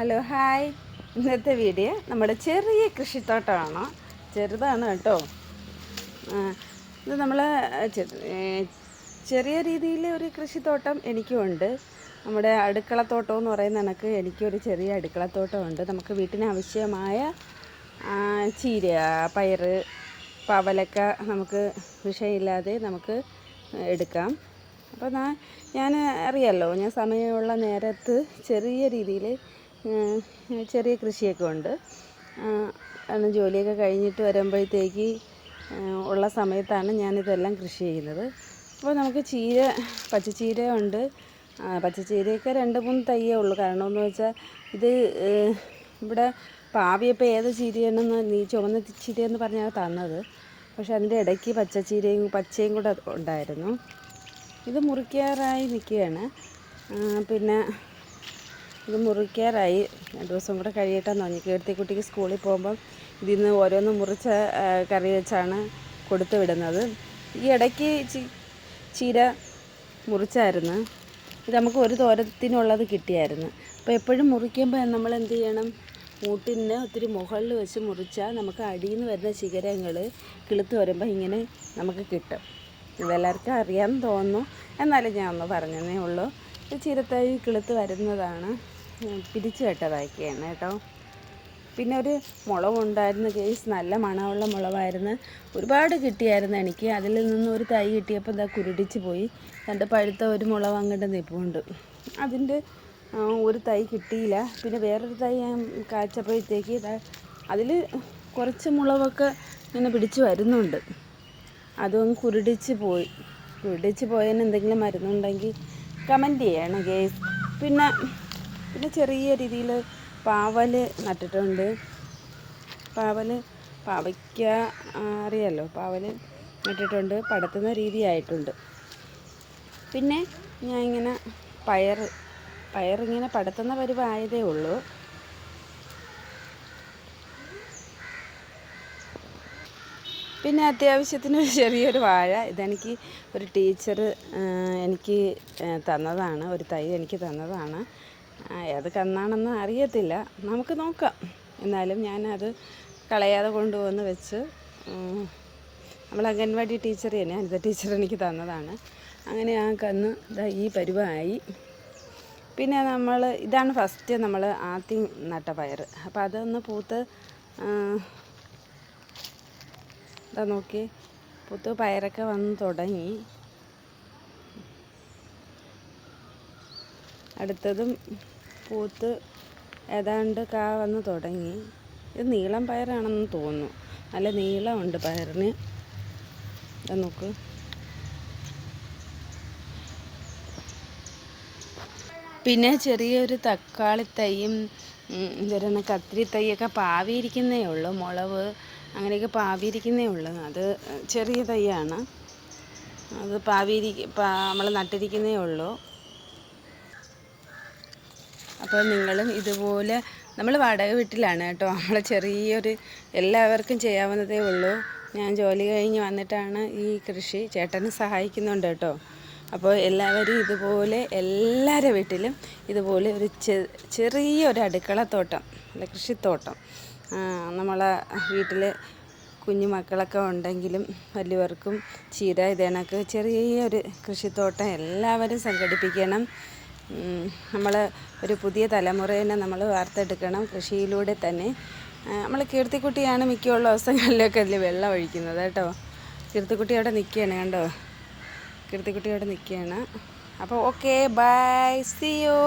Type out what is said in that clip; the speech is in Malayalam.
Hello hi. ഇന്നത്തെ വീഡിയോ നമ്മുടെ ചെറിയ കൃഷിത്തോട്ടമാണ്. ചെറുതാണ് കേട്ടോ. ഇത് നമ്മൾ ചെറിയ രീതിയിൽ ഒരു കൃഷിത്തോട്ടം എനിക്കുമുണ്ട് നമ്മുടെ അടുക്കളത്തോട്ടം എന്ന് പറയുന്ന എനിക്ക് എനിക്കൊരു ചെറിയ അടുക്കളത്തോട്ടമുണ്ട്. നമുക്ക് വീട്ടിന് ആവശ്യമായ ചീര പയറ് പവലക്ക നമുക്ക് വിഷയമില്ലാതെ നമുക്ക് എടുക്കാം. അപ്പോൾ ഞാൻ അറിയാമല്ലോ ഞാൻ സമയമുള്ള നേരത്ത് ചെറിയ രീതിയിൽ ചെറിയ കൃഷിയൊക്കെ ഉണ്ട്. കാരണം ജോലിയൊക്കെ കഴിഞ്ഞിട്ട് വരുമ്പോഴത്തേക്ക് ഉള്ള സമയത്താണ് ഞാനിതെല്ലാം കൃഷി ചെയ്യുന്നത്. അപ്പോൾ നമുക്ക് ചീര പച്ചച്ചീര ഉണ്ട്. പച്ചച്ചീരയൊക്കെ രണ്ട് മൂന്ന് തയ്യേ ഉള്ളൂ. കാരണം എന്ന് വെച്ചാൽ ഇത് ഇവിടെ ഇവിടെ പാവിയപ്പോൾ ഏത് ചീരയാണെന്ന് നീ ചുവന്ന ചീരയെന്ന് പറഞ്ഞാൽ തന്നത്. പക്ഷെ അതിന്റെ ഇടയ്ക്ക് പച്ചച്ചീരയും പച്ചയും കൂടെ ഉണ്ടായിരുന്നു. ഇത് മുറിക്കാറായി നിൽക്കുകയാണ്. പിന്നെ ഇത് മുറിക്കാറായി. രണ്ട് ദിവസം കൂടെ കഴിയട്ടെന്ന് പറഞ്ഞു. കീർത്തിക്കുട്ടിക്ക് സ്കൂളിൽ പോകുമ്പം ഇതിൽ നിന്ന് ഓരോന്ന് മുറിച്ച കറി വെച്ചാണ് കൊടുത്തു വിടുന്നത്. ഈ ഇടയ്ക്ക് ചീര മുറിച്ചായിരുന്നു. ഇത് നമുക്ക് ഒരു തോരത്തിനുള്ളത് കിട്ടിയായിരുന്നു. അപ്പോൾ എപ്പോഴും മുറിക്കുമ്പോൾ നമ്മൾ എന്ത് ചെയ്യണം? മൂട്ടിന് ഒത്തിരി മുകളിൽ വെച്ച് മുറിച്ചാൽ നമുക്ക് അടിയിൽ നിന്ന് വരുന്ന ശിഖരങ്ങൾ കിളുത്ത് വരുമ്പോൾ ഇങ്ങനെ നമുക്ക് കിട്ടും. ഇതെല്ലാവർക്കും അറിയാമെന്ന് തോന്നുന്നു. എന്നാലും ഞാൻ ഒന്ന് പറഞ്ഞതേ ഉള്ളൂ. ചിരത്തൈ കിളുത്ത് വരുന്നതാണ്. പിരിച്ചു കേട്ടതാക്കിയാണ് കേട്ടോ. പിന്നെ ഒരു മുളകുണ്ടായിരുന്നു കേസ് നല്ല മണമുള്ള മുളകായിരുന്നു ഒരുപാട് കിട്ടിയായിരുന്നു എനിക്ക്. അതിൽ നിന്ന് ഒരു തൈ കിട്ടിയപ്പോൾ എന്താ കുരുടിച്ച് പോയി. രണ്ട് പഴുത്ത ഒരു മുളക് അങ്ങോട്ട് നിൽപ്പുണ്ട് അതിന്റെ ഒരു തൈ കിട്ടിയില്ല. പിന്നെ വേറൊരു തൈ ഞാൻ കാച്ചപ്പോഴത്തേക്ക് അതിൽ കുറച്ച് മുളകൊക്കെ ഇങ്ങനെ പിടിച്ച് വരുന്നുണ്ട്. അതും കുരുടിച്ച് പോയി. കുരുടിച്ച് പോയതിന് എന്തെങ്കിലും മരുന്നുണ്ടെങ്കിൽ കമന്റ് ചെയ്യണം ഗേസ്. പിന്നെ പിന്നെ ചെറിയ രീതിയിൽ പാവൽ നട്ടിട്ടുണ്ട്. പാവൽ പാവയ്ക്ക അറിയാലോ? പാവൽ നട്ടിട്ടുണ്ട്. പടത്തുന്ന രീതിയായിട്ടുണ്ട്. പിന്നെ ഞാൻ ഇങ്ങനെ പയർ പയറിങ്ങനെ പടത്തുന്ന പരിവായതേ ഉള്ളൂ. പിന്നെ അത്യാവശ്യത്തിന് ഒരു ചെറിയൊരു വാഴ. ഇതെനിക്ക് ഒരു ടീച്ചർ എനിക്ക് തന്നതാണ്. ഒരു തൈ എനിക്ക് തന്നതാണ്. ഏത് കന്നാണെന്ന് അറിയത്തില്ല. നമുക്ക് നോക്കാം. എന്നാലും ഞാനത് കളയാതെ കൊണ്ടുവന്ന് വെച്ച് നമ്മൾ അംഗൻവാടി ടീച്ചർ തന്നെ അനിത ടീച്ചർ എനിക്ക് തന്നതാണ്. അങ്ങനെ ആ കന്ന് ഇതാ ഈ പരുവമായി പിന്നെ നമ്മൾ ഇതാണ് ഫസ്റ്റ് നമ്മൾ ആദ്യം നട്ട പയർ അപ്പോൾ അതൊന്ന് പൂത്ത് ഇതാ നോക്കി പൂത്ത് പയറൊക്കെ വന്ന് തുടങ്ങി. അടുത്തതും പൂത്ത് ഏതാണ്ട് കാ വന്ന് തുടങ്ങി. ഇത് നീളം പയറാണെന്ന് തോന്നുന്നു. നല്ല നീളമുണ്ട് പയറിന്. നോക്ക്. പിന്നെ ചെറിയൊരു തക്കാളി തൈയും ഇവരണ കത്തിരി തൈയൊക്കെ പാവിയിരിക്കുന്നേ ഉള്ളൂ. മുളവ് അങ്ങനെയൊക്കെ പാവിയിരിക്കുന്നേ ഉള്ളൂ. അത് ചെറിയ തൈയാണ്. അത് പാവിയിരിക്ക നമ്മൾ നട്ടിരിക്കുന്നേ ഉള്ളൂ. അപ്പോൾ നിങ്ങളും ഇതുപോലെ നമ്മൾ വാടക വീട്ടിലാണ് കേട്ടോ. നമ്മളെ ചെറിയൊരു എല്ലാവർക്കും ചെയ്യാവുന്നതേ ഉള്ളൂ. ഞാൻ ജോലി കഴിഞ്ഞ് വന്നിട്ടാണ് ഈ കൃഷി ചേട്ടന് സഹായിക്കുന്നുണ്ട് കേട്ടോ. അപ്പോൾ എല്ലാവരും ഇതുപോലെ എല്ലാവരുടെ വീട്ടിലും ഇതുപോലെ ഒരു ചെറിയൊരു അടുക്കളത്തോട്ടം അല്ല കൃഷിത്തോട്ടം. നമ്മളെ വീട്ടിൽ കുഞ്ഞു മക്കളൊക്കെ ഉണ്ടെങ്കിലും വലിയവർക്കും ചീര ഇതേണക്ക് ചെറിയൊരു കൃഷിത്തോട്ടം എല്ലാവരും സംഘടിപ്പിക്കണം. നമ്മൾ ഒരു പുതിയ തലമുറേനെ നമ്മൾ വാർത്തെടുക്കണം കൃഷിയിലൂടെ തന്നെ. നമ്മൾ കീർത്തിക്കുട്ടിയാണ് മിക്കുള്ള ദിവസങ്ങളിലൊക്കെ അതിൽ വെള്ളം ഒഴിക്കുന്നത് കേട്ടോ. കീർത്തിക്കുട്ടി അവിടെ നിൽക്കുകയാണ് കണ്ടോ? കീർത്തിക്കുട്ടി അവിടെ നിൽക്കുകയാണ് അപ്പോൾ ഓക്കെ ബൈ സി യു